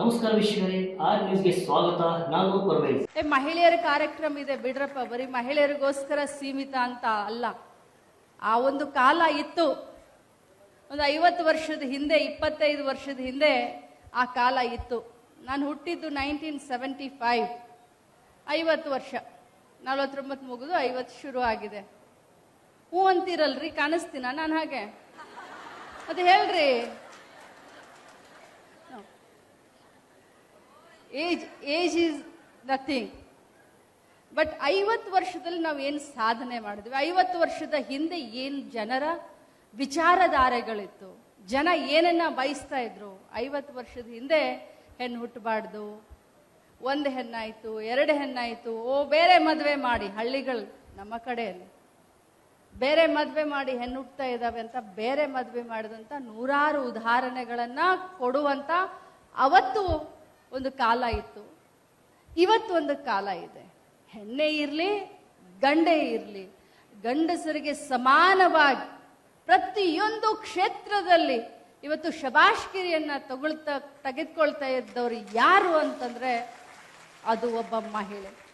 ನಮಸ್ಕಾರ ವೀಕ್ಷಕರೇ, ಆರ್ ನ್ಯೂಸ್ಗೆ ಸ್ವಾಗತ. ನಾನು ಏ, ಮಹಿಳೆಯರ ಕಾರ್ಯಕ್ರಮ ಇದೆ ಬಿಡ್ರಪ್ಪ, ಬರೀ ಮಹಿಳೆಯರಿಗೋಸ್ಕರ ಸೀಮಿತ ಅಂತ ಅಲ್ಲ. ಆ ಒಂದು ಕಾಲ ಇತ್ತು. ಒಂದು ಐವತ್ತು ವರ್ಷದ ಹಿಂದೆ, ಇಪ್ಪತ್ತೈದು ವರ್ಷದ ಹಿಂದೆ ಆ ಕಾಲ ಇತ್ತು. ನಾನು ಹುಟ್ಟಿದ್ದು ನೈನ್ಟೀನ್ ಸೆವೆಂಟಿ ಫೈವ್. ಐವತ್ತು ವರ್ಷ. ನಲವತ್ತೊಂಬತ್ತು ಮುಗಿದು ಐವತ್ತು ಶುರು ಆಗಿದೆ. ಹ್ಞೂ ಅಂತೀರಲ್ರಿ, ಕಾಣಿಸ್ತೀನ? ನಾನು ಹಾಗೆ. ಅದು ಹೇಳ್ರಿ. Age age is nothing but ಐವತ್ತು ವರ್ಷದಲ್ಲಿ ನಾವು ಏನು ಸಾಧನೆ ಮಾಡಿದ್ವಿ? ಐವತ್ತು ವರ್ಷದ ಹಿಂದೆ ಏನು ಜನರ ವಿಚಾರಧಾರೆಗಳಿತ್ತು? ಜನ ಏನನ್ನ ಬಯಸ್ತಾ ಇದ್ರು? ಐವತ್ತು ವರ್ಷದ ಹಿಂದೆ ಹೆಣ್ಣು ಹುಟ್ಟಬಾರ್ದು, ಒಂದು ಹೆಣ್ಣಾಯಿತು, ಎರಡು ಹೆಣ್ಣಾಯಿತು, ಓ, ಬೇರೆ ಮದುವೆ ಮಾಡಿ ಹಳ್ಳಿಗಳು ನಮ್ಮ ಕಡೆಯಲ್ಲಿ. ಬೇರೆ ಮದುವೆ ಮಾಡಿ ಹೆಣ್ಣು ಹುಟ್ತಾ ಇದ್ದಾವೆ ಅಂತ ಬೇರೆ ಮದುವೆ ಮಾಡಿದಂಥ ನೂರಾರು ಉದಾಹರಣೆಗಳನ್ನು ಕೊಡುವಂತ ಅವತ್ತು ಒಂದು ಕಾಲ ಇತ್ತು. ಇವತ್ತು ಒಂದು ಕಾಲ ಇದೆ. ಹೆಣ್ಣೆ ಇರಲಿ, ಗಂಡೆ ಇರಲಿ, ಗಂಡಸರಿಗೆ ಸಮಾನವಾಗಿ ಪ್ರತಿಯೊಂದು ಕ್ಷೇತ್ರದಲ್ಲಿ ಇವತ್ತು ಶಬಾಷ್ಗಿರಿಯನ್ನ ತಗೊಳ್ತಾ, ತೆಗೆದುಕೊಳ್ತಾ ಇದ್ದವರು ಯಾರು ಅಂತಂದ್ರೆ ಅದು ಒಬ್ಬ ಮಹಿಳೆ.